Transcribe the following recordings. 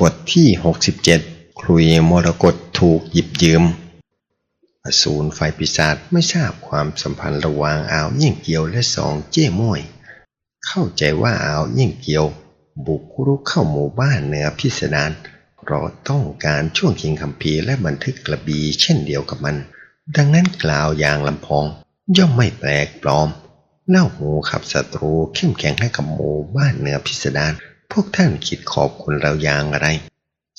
บทที่ 67 ครุยมรกตถูกหยิบยืม อสูรไฟปีศาจไม่ทราบความสัมพันธ์ระหว่างอาวเยี่งเกียวและสองเจ้ม่วยเข้าใจว่าอาวเยี่งเกียว บุกรุกเข้าหมู่บ้านเหนือพิสดารเพราะต้องการช่วงคิงคัมภีและบันทึกกระบีเช่นเดียวกับมัน ดังนั้นกล่าวอย่างลำพอง ย่อมไม่แปลกปลอมเล่าหูขับศัตรูเข้มแข็งให้กับหมู่บ้านเหนือพิสดาร พวกท่านคิดขอบคุณเราอย่างไร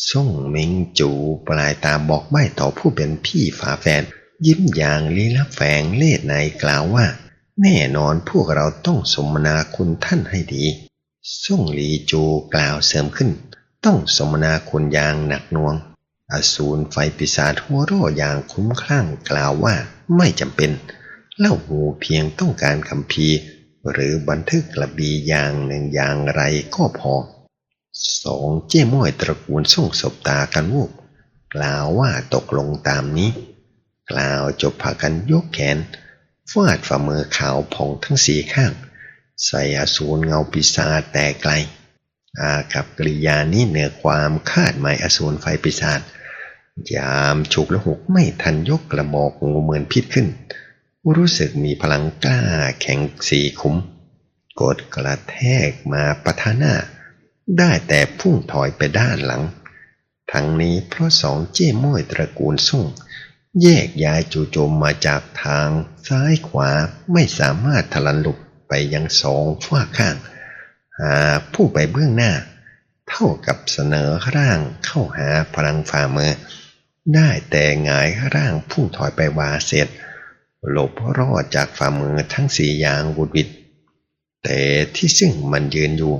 ส่งเมิงจูปลายตาบอกใบ้ต่อผู้เป็นพี่ฝาแฝดยิ้มอย่างลี้ลับแฝงเล่ห์ในกล่าวว่า แน่นอนพวกเราต้องสมนาคุณท่านให้ดีส่งหลีจูกล่าวเสริมขึ้น ต้องสมนาคุณอย่างหนักหน่วง อสูรไฟปีศาจหัวร่ออย่างคุ้มคลั่งกล่าวว่าไม่จำเป็น เล่าหูเพียงต้องการคำพี หรือบันทึกกระบีอย่างหนึ่งอย่างไรก็พอสองเจ้ม้อยตระกูลส่งศบตากันวูบกล่าวว่าตกลงตามนี้ กล่าวจบพากันยกแขนฟาดฝ่ามือขาวผ่องทั้งสี่ข้าง ใส่อสูรเงาปีศาจแต่ไกล อากับกริยานี้เหนือความคาดหมายอสูรไฟปีศาจยามฉุกและหุกไม่ทันยกกระบอกงูเหมือนพิษขึ้น รู้สึกมีพลังกล้าแข็งสีขุมกดกระแทกมาปะทะหน้า ได้แต่พุ่งถอยไปด้านหลัง ทั้งนี้เพราะสองเจ้ม้อยตระกูลส่ง แยกย้ายจู่โจมมาจากทางซ้ายขวาไม่สามารถทะลันหลุกไปยังสองฝ้าข้าง หาผู้ไปเบื้องหน้า เท่ากับเสนอร่างเข้าหาพลังฝ่ามือ ได้แต่หงายร่างพุ่งถอยไปวาเสร็จ หลบรอดจากฝ่ามือทั้งสี่อย่างวุดวิดแต่ที่ซึ่งมันยืนอยู่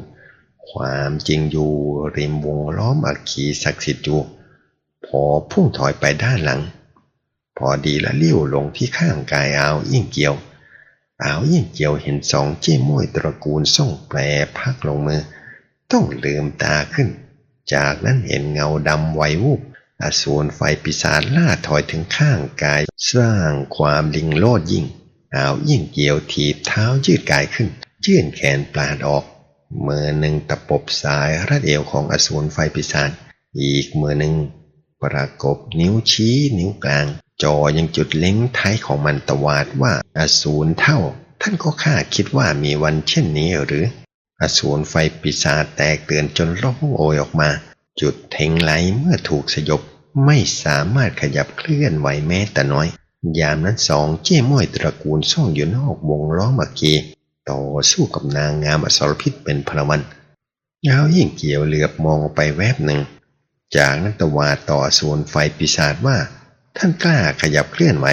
ความจริงอยู่ริมวงล้อมอักขีศักดิ์สิทธิ์อยู่พอพุ่งถอยไปด้านหลัง พอดีละเลี้ยวลงที่ข้างกายอาวยิ่งเกียวอาวยิ่งเกียวเห็นสองเจ้ม้วยตระกูลส่งแปรพักลงมือ ต้องลืมตาขึ้น จากนั้นเห็นเงาดำไววูบ อสูรไฟปีศาจล่าถอยถึงข้างกาย สร้างความลิงโลดยิ่งเอายิ่งเกี่ยวถีบเท้ายืดกายขึ้น ยื่นแขนปลาดออกมือหนึ่งตะปบสายรัดเอวของอสูรไฟปีศาจอีกมือหนึ่งประกบนิ้วชี้นิ้วกลาง จอยังจุดเล็งท้ายของมันตวาดว่าอสูรเท่า ท่านก็คาคิดว่ามีวันเช่นนี้หรือ อสูรไฟปีศาจแตกเตือนจนร้องโอยออกมา จุดเทงไหลเมื่อถูกสยบ ไม่สามารถขยับเคลื่อนไหวแม้แต่น้อย ยามนั้นสองเจ้ม้วยตระกูลส่องอยู่นอกวงล้อมเมื่อกี้ต่อสู้กับนางงามอสรพิษเป็นพลวันยาวยิ่งเกี่ยวเหลือบมองไปแวบหนึ่ง จากนั้นตวาต่อส่วนไฟปีศาจว่า ท่านกล้าขยับเคลื่อนไหว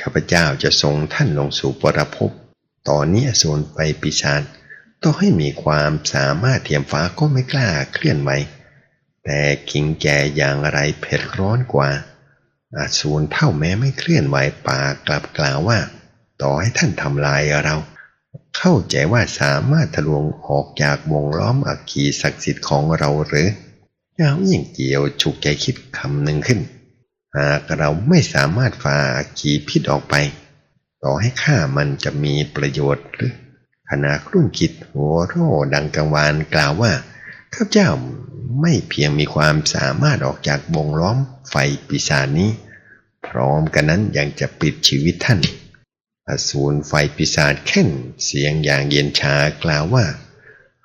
ข้าพเจ้าจะส่งท่านลงสู่ปรภพตอนนี้อสูรไฟปีศาจต้องให้มีความสามารถเทียมฟ้าก็ไม่กล้าเคลื่อนไหว แต่กิงแก่อย่างไรเผ็ดร้อนกว่า อาสูรเท่าแม้ไม่เคลื่อนไหวปากกลับกล่าวว่า ต่อให้ท่านทำลายเรา เข้าใจว่าสามารถทะลวงออกจากวงล้อมอักขีศักดิ์สิทธิ์ของเราหรือเอ้ายิ่งเกียวฉุกใจคิดคำหนึ่งขึ้น หากเราไม่สามารถฝ่าอักขีพิษออกไป ต่อให้ฆ่ามันจะมีประโยชน์หรือขณะครุ่นคิดหัวโร่ดังกังวานกล่าวว่า ข้าพเจ้าไม่เพียงมีความสามารถออกจากวงล้อมไฟปีศาจนี้ พร้อมกันนั้นยังจะปิดชีวิตท่านอสูรไฟปีศาจแค่นเสียงอย่างเย็นชากล่าวว่า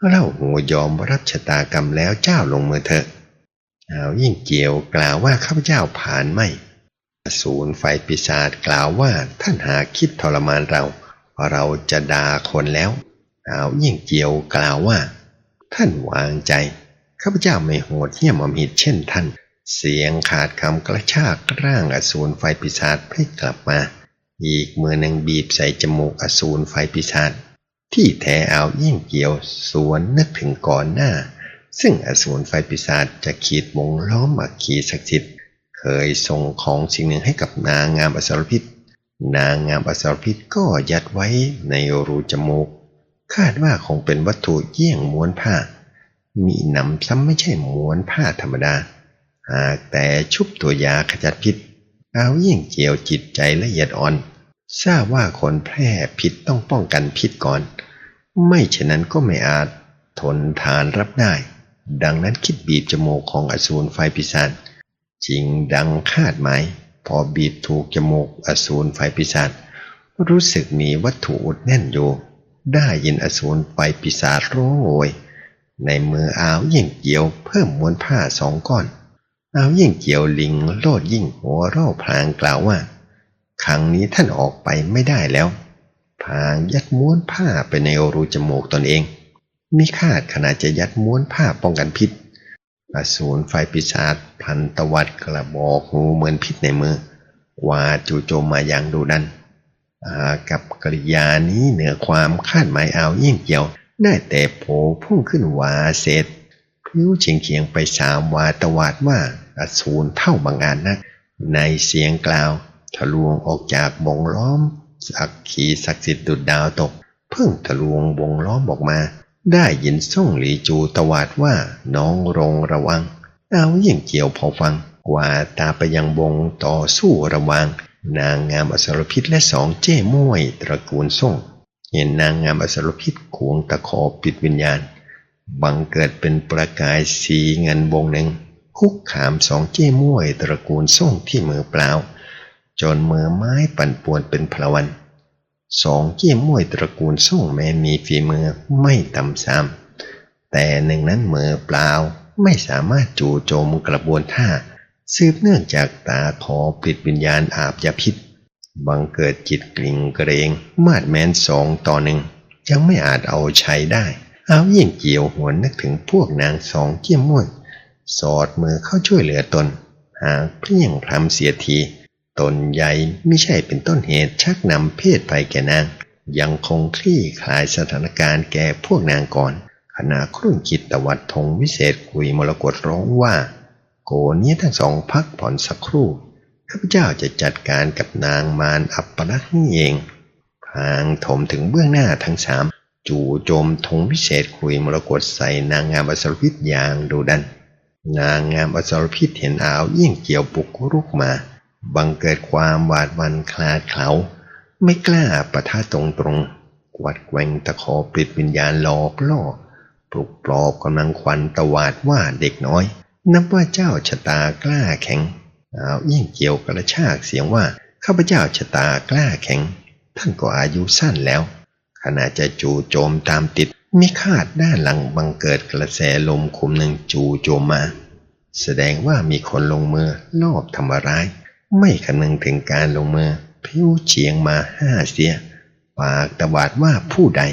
เราหัวยอมรับชะตากรรมแล้วเจ้าลงมือเถอะเอายิ่งเกี่ยวกล่าวว่าข้าพเจ้าผ่านไม่อสูรไฟปีศาจกล่าวว่าท่านหาคิดทรมานเรา เราจะด่าคนแล้วเอายิ่งเจียวกล่าวว่า ท่านวางใจ ข้าพเจ้าไม่โหดเหี้ยมอมหิตเช่นท่าน เสียงขาดคำกระชากร่างอสูรไฟปีศาจให้กลับมา อีกมือหนึ่งบีบใส่จมูกอสูรไฟปีศาจที่แท้เอายิ่งเกี่ยวสวนนึกถึงก่อนหน้า ซึ่งอสูรไฟปีศาจจะขีดวงล้อมอักขีศักดิ์สิทธิ์เคยส่งของสิ่งหนึ่งให้กับนางงามอสรพิษ นางงามอสรพิษก็ยัดไว้ในรูจมูก คาดว่าคงเป็นวัตถุเยี่ยงม้วนผ้า มีหนำซ้ำไม่ใช่ม้วนผ้าธรรมดา หากแต่ชุบตัวยาขจัดพิษ เอายิ่งเกี่ยวจิตใจละเอียดอ่อน ทราบว่าคนแพร่พิษต้องป้องกันพิษก่อน ไม่เช่นนั้นก็ไม่อาจทนทานรับได้ ดังนั้นคิดบีบจมูกของอสูรไฟปีศาจจริงดังคาดหมายพอบีบถูกจมูกอสูรไฟปีศาจรู้สึกมีวัตถุอุดแน่นอยู่ ได้ยินอสูรไฟปีศาจร้องโอยในมืออาวยิ่งเกี่ยวเพิ่มม้วนผ้าสองก้อน อาวยิ่งเกี่ยวลิงโลดยิ่งหัวร่าพลางกล่าวว่า ครั้งนี้ท่านออกไปไม่ได้แล้ว พลางยัดม้วนผ้าไปในรูจมูกตนเอง มีคาดขณะจะยัดม้วนผ้าป้องกันพิษ อสูรไฟปีศาจพันตวัดกระบอกงูเหมือนพิษในมือว่าจู่โจมมาอย่างดุดัน กับกริยานี้เหนือความคาดหมายเอายิ่งเกี่ยวได้แต่โผพุ่งขึ้นวาเศษพลิ้วเฉียงเคียงไปสามวาตวาดว่าอสูรเท่าบางงานนัก ในเสียงกล่าว ทะลวงออกจากวงล้อม สักขีศักดิ์สิทธิ์ดุดดาวตก เพิ่งทะลวงวงล้อมออกมา ได้ยินส่งหลีจูตวาดว่าน้องรงระวัง เอายิ่งเกี่ยวพอฟังกว่าตาไปยังวงต่อสู้ระวัง นางงามอสรพิษและสองเจ้ม่วยตระกูลส่ง เห็นนางงามอสรพิษขวงตะขอปิดวิญญาณ บังเกิดเป็นประกายสีเงินวงหนึ่ง คุกขามสองเจ้ม่วยตระกูลส่งที่มือเปล่า จนมือไม้ปั่นป่วนเป็นพลวันสองเจ้ม่วยตระกูลส่งแม้มีฝีมือไม่ต่ำซ้ำแต่หนึ่งนั้นมือเปล่าไม่สามารถจู่โจมกระบวนท่า สืบเนื่องจากตาขอปิดวิญญาณอาบยาพิษ บังเกิดจิตกลิ่งเกรง มาดแมนสองต่อหนึ่งยังไม่อาจเอาใช้ได้ เอาเยิ่ยงเกี่ยวหัวนึกถึงพวกนางสองเกี้ยมม่วยสอดมือเข้าช่วยเหลือตน หากเพียงพรำเสียที ตนใหญ่ไม่ใช่เป็นต้นเหตุชักนำเพศไปแก่นาง ยังคงคลี่คลายสถานการณ์แก่พวกนางก่อน ขณะครุ่นคิดตวัดธงวิเศษคุยมรกตร้องว่า โกนี้ทั้งสองพักผ่อนสักครู่ข้าพเจ้าจะจัดการกับนางมารอัปปลักษ์นี่เองพางถมถึงเบื้องหน้าทั้งสามจู่โจมธงวิเศษคุยมรกตใส่นางงามอสรพิษอย่างดุดัน นางงามอสรพิษเห็นอาวยิ่งเกี่ยวปุกรุกมา บังเกิดความหวาดหวันคลาดเขลาไม่กล้าประทะตรงตรงกวัดแกว่งตะขอปิดวิญญาณหลอกล่อ ปลุกปลอบกำลังควันตวาดว่าเด็กน้อย นับว่าเจ้าชะตากล้าแข็งเอายิ่งเกี่ยวกระชากเสียงว่าข้าพเจ้าชะตากล้าแข็ง ท่านก็อายุสั้นแล้ว ขณะจะจู่โจมตามติดมิคาดด้านหลังบังเกิดกระแสลมคุมหนึ่งจู่โจมมา แสดงว่ามีคนลงมือลอบทำร้าย ไม่คำนึงถึงการลงมือพิ้วเฉียงมาห้าเสีย ปากตวาดว่าผู้ใด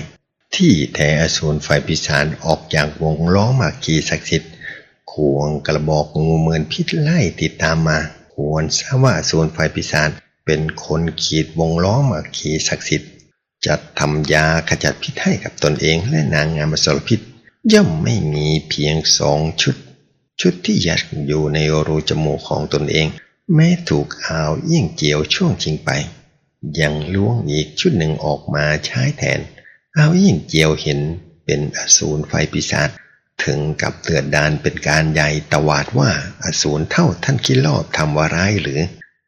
ที่แทอสูรไฟพิสารออกจากวงล้อมากีศักดิ์สิทธิ ควงกระบอกงูเหมือนพิษไล่ติดตามมา ควรทราบว่าอสูรไฟพิสารเป็นคนขีดวงล้อมากีศักดิ์สิทธิ์จัดทำยาขจัดพิษให้กับตนเองและนางงามสรพิษ ย่อมไม่มีเพียงสองชุด ชุดที่ยัดอยู่ในรูจมูกของตนเอง แม้ถูกอาวยิ่งเกี่ยวช่วงชิงไป ยังล้วงอีกชุดหนึ่งออกมาใช้แทน อาวยิ่งเกี่ยวเห็นเป็นอสูรไฟปีศาจ ถึงกับเตือนดานเป็นการใหญ่ตวาดว่าอสูรเท่าท่านคิดรอบทำวาร้ายหรือ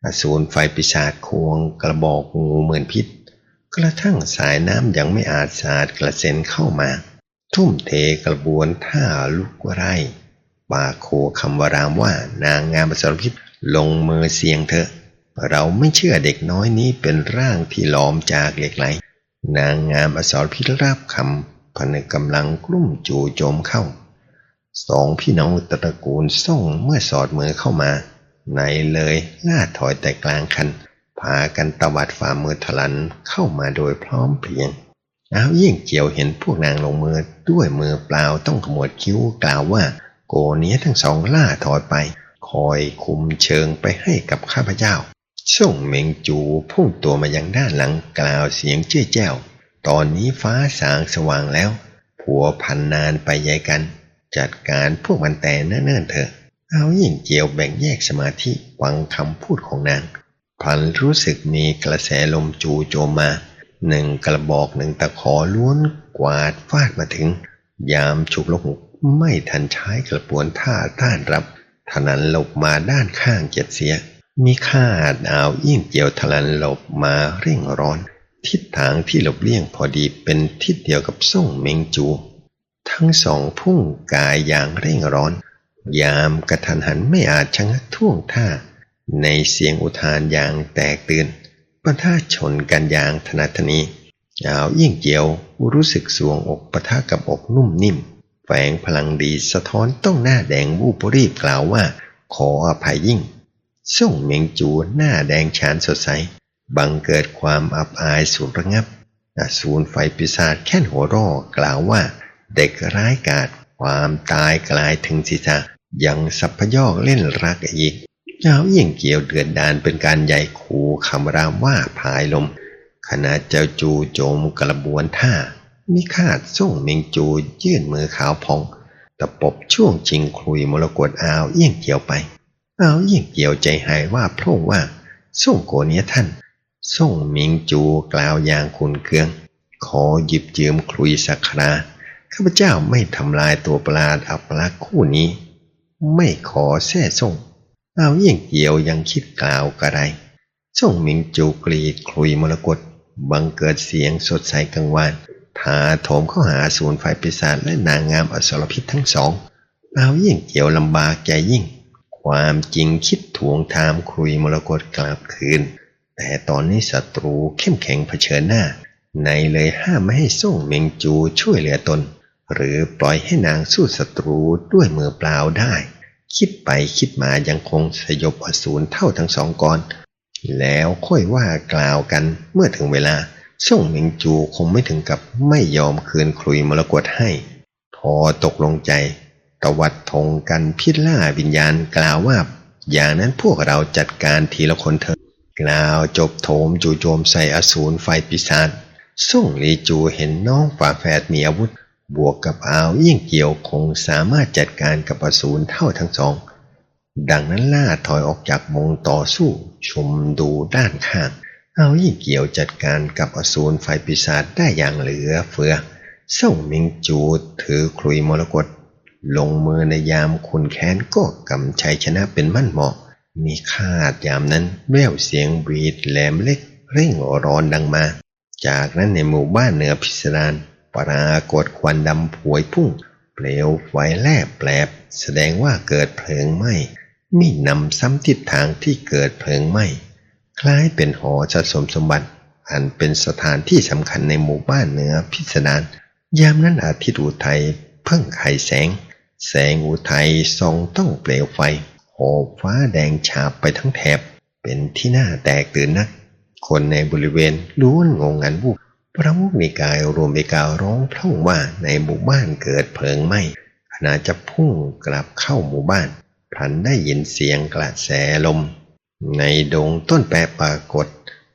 อสูรไฟปีศาจควงกระบอกงูเหมือนพิษ กระทั่งสายน้ำยังไม่อาจสาดกระเซ็นเข้ามา ทุ่มเทกระบวนท่าลุกไร่ปาโคคำวรามว่านางงามอสรพิษลงมือเสียงเถอะ เราไม่เชื่อเด็กน้อยนี้เป็นร่างที่หลอมจากเหล็กไหล นางงามอสรพิษราบคำผนึกกำลังกลุ่มจู่โจมเข้า สองพี่น้องตระกูลส่งเมื่อสอดมือเข้ามา ในเลยล่าถอยแต่กลางคัน พากันตวัดฝ่ามือทลันเข้ามาโดยพร้อมเพรียงเอาวยิ่งเจียวเห็นพวกนางลงมือด้วยมือเปล่าต้องขมวดคิ้วกล่าวว่า โกเนี้ยทั้งสองล่าถอยไป คอยคุมเชิงไปให้กับข้าพเจ้า ส่งเมงจูพุ่งตัวมายังด้านหลังกล่าวเสียงเจ้ยแจ้ว ตอนนี้ฟ้าสางสว่างแล้ว ผัวพันนานไปใหญ่กัน จัดการพวกมันแต่เนิ่นๆเถอะ เอายิ่งเจียวแบ่งแยกสมาธิฟังคำพูดของนางพันรู้สึกมีกระแสลมจูโจมมาหนึ่งกระบอกหนึ่งตะขอล้วนกวาดฟาดมาถึง ยามฉุกละหุกไม่ทันใช้กระปวนท่าต้านรับทนันหลบมาด้านข้างเจ็ดเสีย มีคาดอาวยิ่งเจียวทลันหลบมาเร่งร้อน ทิศทางที่หลบเลี่ยงพอดีเป็นทิศเดียวกับส่งเมงจู ทั้งสองพุ่งกายอย่างเร่งร้อน ยามกระทันหันไม่อาจชะงักท่วงท่า ในเสียงอุทานอย่างแตกตื่นปะทะชนกันอย่างถนัดทนีอาวยิ่งเจียวรู้สึกสวงอกปะทะกับอกนุ่มนิ่ม แฝงพลังดีสะท้อนต้องหน้าแดงวูบรีบกล่าวว่า ขออภัยยิ่ง ส่งเมงจูหน้าแดงฉานสดใส บังเกิดความอับอายสูญระงับอสูรไฟปีศาจแค่นหัวร่อกล่าวว่า เด็กร้ายกาจความตายกลายถึงศีรษะยังสัพพยอกเล่นรักอีกเจ้ายิ่งเกี่ยวเดือดดานเป็นการใหญ่คูคำรามว่าพายลม ขณะเจ้าจูโจมกระบวนท่ามิคาดส่งเมงจูยื่นมือขาวพองตะปบช่วงชิงคลุยมรกตอาวเยี่ยงเกี่ยวไปอาวเยี่ยงเกี่ยวใจหายว่าพร่งว่าส่งโกเนี้ยท่าน ส่งเมงจูกล่าวอย่างคุนเคือง ขอหยิบยืมคลุยสักครา ข้าพเจ้าไม่ทำลายตัวปลาอัปลักษ์คู่นี้ ไม่ขอแท้ส่ง เอาเยี่ยงเกี่ยวยังคิดกล่าวกระไรส่งมิงจูกรีดคลุยมรกตบังเกิดเสียงสดใสกังวานถาโถมเข้าหาศูนย์ไฟปีศาจและนางงามอสรพิษทั้งสองเอาเยี่ยงเกี่ยวลำบากใจยิ่ง ความจริงคิดทวงทามคลุยมรกตกลับคืน แต่ตอนนี้ศัตรูเข้มแข็งเผชิญหน้า ในเลยห้ามไม่ให้ส่งเมงจูช่วยเหลือตน หรือปล่อยให้นางสู้ศัตรูด้วยมือเปล่าได้ คิดไปคิดมายังคงสยบอสูรเท่าทั้งสองกรแล้วค่อยว่ากล่าวกันเมื่อถึงเวลาส่งเมงจูคงไม่ถึงกับไม่ยอมคืนคลุยมรกตให้ พอตกลงใจตวัดธงกันพิล่าวิญญาณกล่าวว่า อย่างนั้นพวกเราจัดการทีละคนเถอะกล่าวจบโถมจู่โจมใส่อสูรไฟปีศาจส่งลีจูเห็นน้องฝาแฝดมีอาวุธ บวกกับอาวยิ่งเกี่ยวคงสามารถจัดการกับอสูรเท่าทั้งสอง ดังนั้นล่าถอยออกจากวงต่อสู้ชมดูด้านข้างเอายิ่งเกี่ยวจัดการกับอสูรไฟปีศาจได้อย่างเหลือเฟือเส่งมิงจูถือคลุยมรกตลงมือในยามคุณแค้นก็กำชัยชนะเป็นมั่นเหมาะ มีคาดยามนั้นแววเสียงบีดแหลมเล็กเร่งร้อนดังมา จากนั้นในหมู่บ้านเหนือพิสดาร ปรากฏควันดำผวยพุ่ง เปลวไฟแลบแปลบ แสดงว่าเกิดเพลิงไหม้มีนำซ้ำทิศทางที่เกิดเพลิงไหม้คล้ายเป็นหอสะสมสมบัติ อันเป็นสถานที่สำคัญในหมู่บ้านเหนือพิสดารยามนั้นอาทิตย์อุทัยเพิ่งไขแสง แสงอุทัยส่องต้องเปลวไฟโหบฟ้าแดงฉาบไปทั้งแถบ เป็นที่น่าแตกตื่นนัก คนในบริเวณล้วนงงงันวูบ พระมุกนิกายรวมเอการ้องพร่องว่าในหมู่บ้านเกิดเพลิงไหม้ขณะจะพุ่งกลับเข้าหมู่บ้านพลันได้ยินเสียงกระแสลม ในดงต้นแปะปรากฏ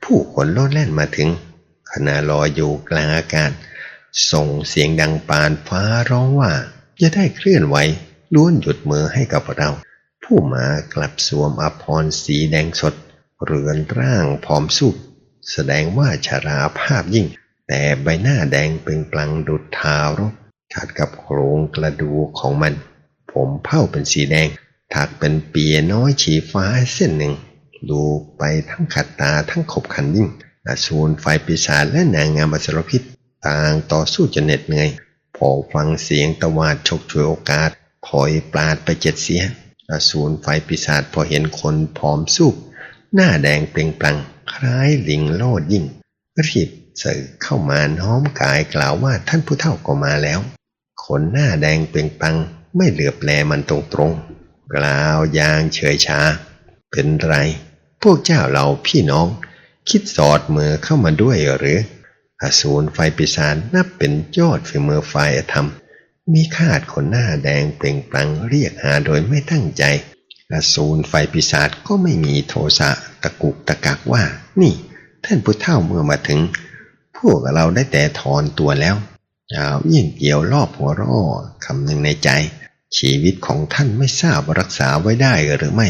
ผู้คนโลดแล่นมาถึง ขณะลอยอยู่กลางอากาศ ส่งเสียงดังปานฟ้าร้องว่า จะได้เคลื่อนไหวล้วนหยุดมือให้กับเรา ผู้มากลับสวมอภรณ์สีแดงสด เรือนร่างพร้อมสุบแสดงว่าชาราภาพยิ่ง แต่ใบหน้าแดงเป็นปลังดุดทารกขัดกับโครงกระดูกของมัน ผมเผ้าเป็นสีแดง ถักเป็นเปียน้อยฉีฟ้าเส้นหนึ่ง ดูไปทั้งขัดตาทั้งขบขันยิ่งอสูรไฟปีศาจและนางงามอสรพิษต่างต่อสู้จนเหน็ดเหนื่อยพอฟังเสียงตะวาดฉกฉวยโอกาส ถอยปลาดไปเจ็ดเสียอสูรไฟปีศาจพอเห็นคนพร้อมสู้หน้าแดงเปล่งปลัง คล้ายลิงโลดยิ่งรีบ สเข้ามาน้อมกายกล่าวว่าท่านผู้เฒ่าก็มาแล้วคนหน้าแดงเปล่งปังไม่เหลือบแลมันตรงๆ กล่าวอย่างเฉยชา เป็นไร พวกเจ้าเราพี่น้อง คิดสอดมือเข้ามาด้วยหรืออสูรไฟปีศาจนับเป็นยอดฝีมือไฟธรรม มีคาดคนหน้าแดงเปล่งปลังเรียกหาโดยไม่ตั้งใจอสูรไฟปีศาจก็ไม่มีโทสะตะกุกตะกักว่า นี่ ท่านผู้เฒ่าเมื่อมาถึง พวกเราได้แต่ถอนตัวแล้วยาวยิ่งเกี่ยวรอบหัวร่อคำหนึ่งในใจ ชีวิตของท่านไม่ทราบรักษาไว้ได้หรือไม่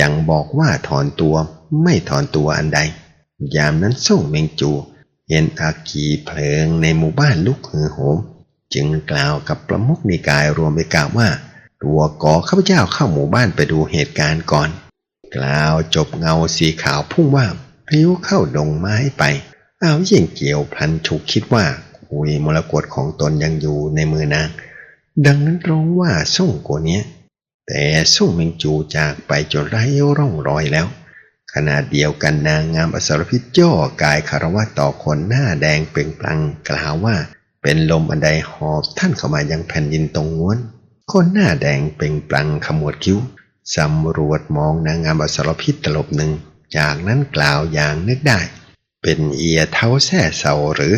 ยังบอกว่าถอนตัวไม่ถอนตัวอันใด ยามนั้นส่งเมงจู เห็นอากีเพลิงในหมู่บ้านลุกฮือโหม จึงกล่าวกับประมุขนิกายรวมไปกล่าวว่า ตัวกอข้าพเจ้าเข้าหมู่บ้านไปดูเหตุการณ์ก่อน กล่าวจบเงาสีขาวพุ่งว่าพริ้วเข้าดงไม้ไป อ้าวยิ่งเกี่ยวพลันฉุกคิดว่าคุยมรกตของตนยังอยู่ในมือนางดังนั้นร้องว่าส่งโกเนี้ยแต่ส่งเมงจูจากไปจนไร้ร่องรอยแล้ว ขณะเดียวกันนางงามอสรพิษย่อกายคารวะต่อคนหน้าแดงเปล่งปลังกล่าวว่า เป็นลมอันใดหอบท่านเข้ามายังแผ่นดินตรงง้วน คนหน้าแดงเปล่งปลังขมวดคิ้วสำรวจมองนางงามอสรพิษตลบหนึ่ง จากนั้นกล่าวอย่างนึกได้ เป็นเอียเท้าแท่เสาหรือ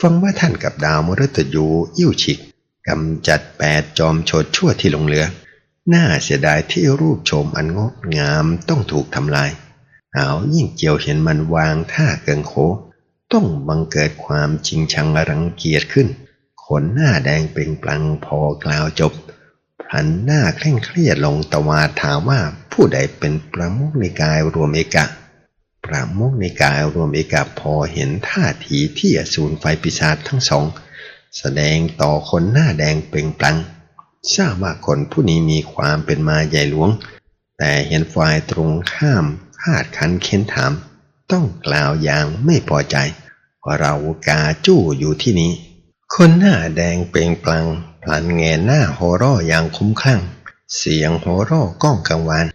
ฟังว่าท่านกับดาวมฤตยูอิ่วฉิกกำจัดแปดจอมโชดชั่วที่ลงเหลือ น่าเสียดายที่รูปโฉมอันงดงามต้องถูกทำลายเอายิ่งเจียวเห็นมันวางท่าเกิงโค ต้องบังเกิดความจริงชังรังเกียจขึ้น ขนหน้าแดงเปล่งปลังพอกล่าวจบพันหน้าเคร่งเครียดลงตวาดถามว่าผู้ใดเป็นประมุขในกายรวมเอกะ ประมุขในกายรวมเอกะพอเห็นท่าทีที่อสูรไฟปีศาจทั้งสอง แสดงต่อคนหน้าแดงเปล่งปลังทราบว่าคนผู้นี้มีความเป็นมาใหญ่หลวง แต่เห็นฝ่ายตรงข้ามคาดคันเค้นถาม ต้องกล่าวอย่างไม่พอใจว่าเรากาจู้อยู่ที่นี้ คนหน้าแดงเปล่งปลังพลันแงหน้าโหร่อย่างคุ้มคลั่ง เสียงโหร่ก้องกังวาน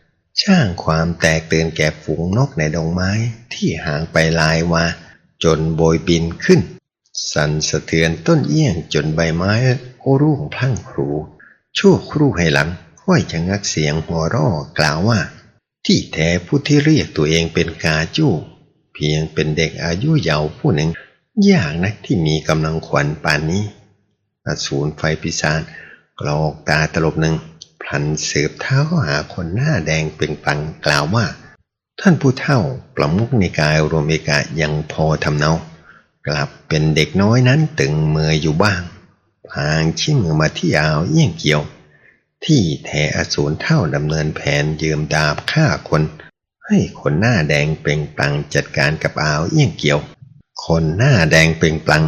ช่างความแตกตื่นแก่ฝูงนกในดงไม้ที่ห่างไปหลายวาจนโบยบินขึ้น สั่นสะเทือนต้นเอี้ยงจนใบไม้โอรุ่งพลั่งพลูชั่วครู่ให้หลังห้อยชะงักเสียงหัวร่อกล่าวว่า ที่แท้ผู้ที่เรียกตัวเองเป็นกาจู้เพียงเป็นเด็กอายุเยาว์ผู้หนึ่งยากนักที่มีกำลังขวัญป่านนี้อสูรไฟพิศาจกรอกตาตลบหนึ่ง พลันสืบเท้าหาคนหน้าแดงเปล่งปังกล่าวว่า ท่านผู้เฒ่าประมุขในกายรวมเอกะยังพอทำเนากลับเป็นเด็กน้อยนั้นตึงมืออยู่บ้างพางชี้มือมาที่อาวเยี่ยงเกี่ยว ที่แทอสูรเท่าดำเนินแผนยืมดาบฆ่าคน ให้คนหน้าแดงเปล่งปลังจัดการกับอาวเยี่ยงเกี่ยว คนหน้าแดงเปล่งปลัง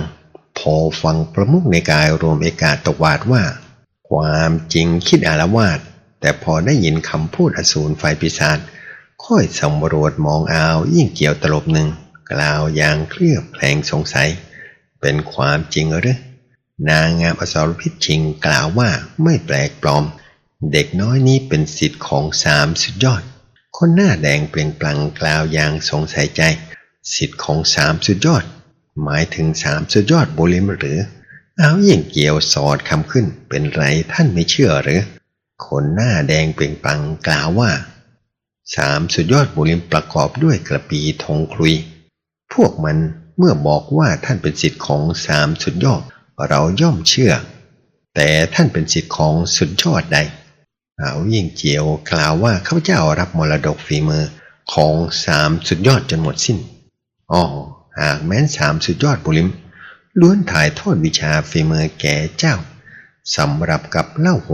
พอฟังประมุขในกายรวมเอกาตวาดว่า ความจริงคิดอารวาสแต่พอได้ยินคำพูดอสูรไฟปีศาจค่อยสำรวจมองอาวยิ่งเกี่ยวตลบหนึ่ง กล่าวอย่างเคลือบแคลงสงสัย เป็นความจริงหรือนางงามอสรพิษชิงกล่าวว่าไม่แปลกปลอม เด็กน้อยนี้เป็นสิทธิ์ของสามสุดยอด คนหน้าแดงเปล่งปลั่งกล่าวอย่างสงสัยใจ สิทธิ์ของสามสุดยอด หมายถึงสามสุดยอดบุริมหรือ เอาอยิ่งเกี่ยวสอดคำขึ้นเป็นไรท่านไม่เชื่อหรือ คนหน้าแดงเปล่งปังกล่าวว่าสามสุดยอดบุริมประกอบด้วยกระปีธงคลุย พวกมันเมื่อบอกว่าท่านเป็นสิทธิ์ของสามสุดยอดเราย่อมเชื่อ แต่ท่านเป็นสิทธิ์ของสุดยอดใดเอายิ่งเจียวกล่าวว่าข้าพเจ้ารับมรดกฝีมือของสามสุดยอดจนหมดสิ้นอ๋อหากแม้นสามสุดยอดบุริม ล้วนถ่ายทอดวิชาฝีมือแก่เจ้าสำหรับกับเล่าโห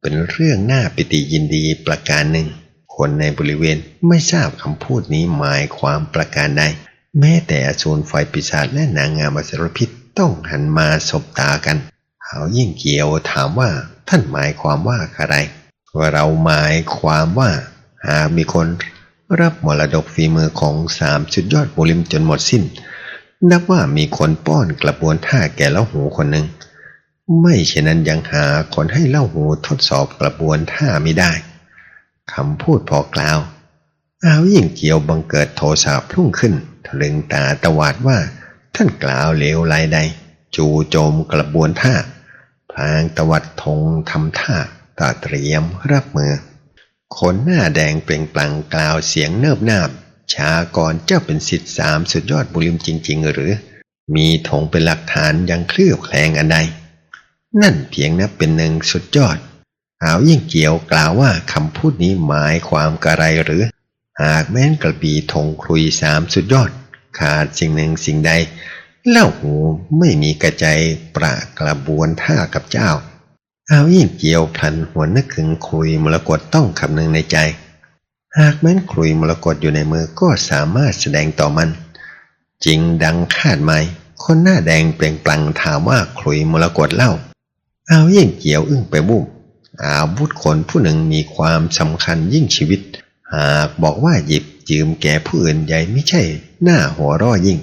เป็นเรื่องน่าปิติยินดีประการหนึ่ง คนในบริเวณไม่ทราบคำพูดนี้หมายความประการใดแม้แต่อสูรไฟปีศาจและนางงามอสรพิษต้องหันมาสบตากันเขายิ่งเกี่ยวถามว่าท่านหมายความว่าอะไร เราหมายความว่า หากมีคนรับมรดกฝีมือของสามสุดยอดบุริมจนหมดสิ้น นับว่ามีคนป้อนกระบวนท่าแก่เล่าหูคนหนึ่ง ไม่เช่นนั้นยังหาคนให้เล่าหูทดสอบกระบวนท่าไม่ได้คำพูดพอกล่าว อาวยิ่งเกี่ยวบังเกิดโทสะพุ่งขึ้นทะลึงตาตวาดว่า ท่านกล่าวเลวไรใด จู่โจมกระบวนท่า พลางตวัดธงทำท่าตาเตรียมรับมือคนหน้าแดงเปล่งปลั่งกล่าวเสียงเนิบนาบ ชาก่อนเจ้าเป็นสิทธิสามสุดยอดบุริมจริง ๆ หรือ มีธงเป็นหลักฐานยังเคลือบแคลงอันใด นั่นเพียงนับเป็นหนึ่งสุดยอดหาวยิ่งเกี่ยวกล่าวว่าคำพูดนี้หมายความกระไรหรือ หากแม้นกระบี่ธงคลุยสามสุดยอด ขาดสิ่งหนึ่งสิ่งใดเล่าหูไม่มีกระใจประกระบวนท่ากับเจ้า เอายิ่งเกี่ยวพลันหัวนึกถึงคุยมรกตต้องคำหนึ่งในใจ หากแม้นคลุยมรกตอยู่ในมือก็สามารถแสดงต่อมัน จริงดังคาดไหมคนหน้าแดงเปล่งปลั่งถามว่าคลุยมรกตเล่าเอาเยิ่งเกี่ยวอึ้งไปบุ้มอาวุธคนผู้หนึ่งมีความสำคัญยิ่งชีวิต หากบอกว่าหยิบยืมแก่ผู้อื่นใหญ่ไม่ใช่ หน้าหัวร่อยิ่ง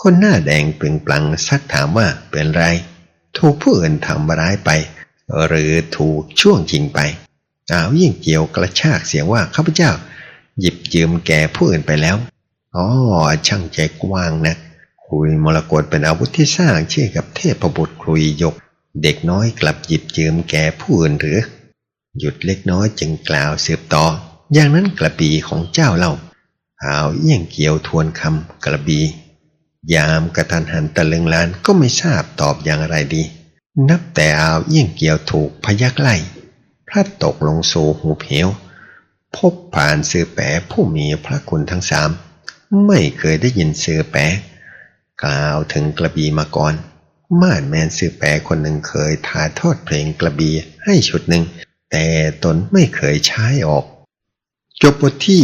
คนหน้าแดงเปล่งปลั่งซักถามว่าเป็นไร ถูกผู้อื่นทำร้ายไป หรือถูกช่วงชิงไป อาวยิ่งเกี่ยวกระชากเสียงว่าข้าพเจ้า หยิบยืมแก่ผู้อื่นไปแล้วอ๋อช่างใจกว้างนะครุยมรกตเป็นอาวุธที่สร้างเชื่อกับเทพบุตรครุยยก เด็กน้อยกลับหยิบยืมแก่ผู้อื่นหรือ หยุดเล็กน้อยจึงกล่าวสืบต่อ อย่างนั้นกระบีของเจ้าเล่าหาวเยี่ยงเกี่ยวทวนคำกระบี ยามกระทันหันตะลึงลานก็ไม่ทราบตอบอย่างไรดี นับแต่อาวเยี่ยงเกี่ยวถูกพยักไล่พลัดตกลงสู่หูเพว พบผ่านสื่อแปะผู้มีพระคุณทั้งสาม ไม่เคยได้ยินสื่อแปะกล่าวถึงกระบีมาก่อน ม่านแมนสื่อแปะคนหนึ่งเคยถ่ายทอดเพลงกระบีให้ชุดหนึ่ง แต่ตนไม่เคยใช้ออก จบบทที่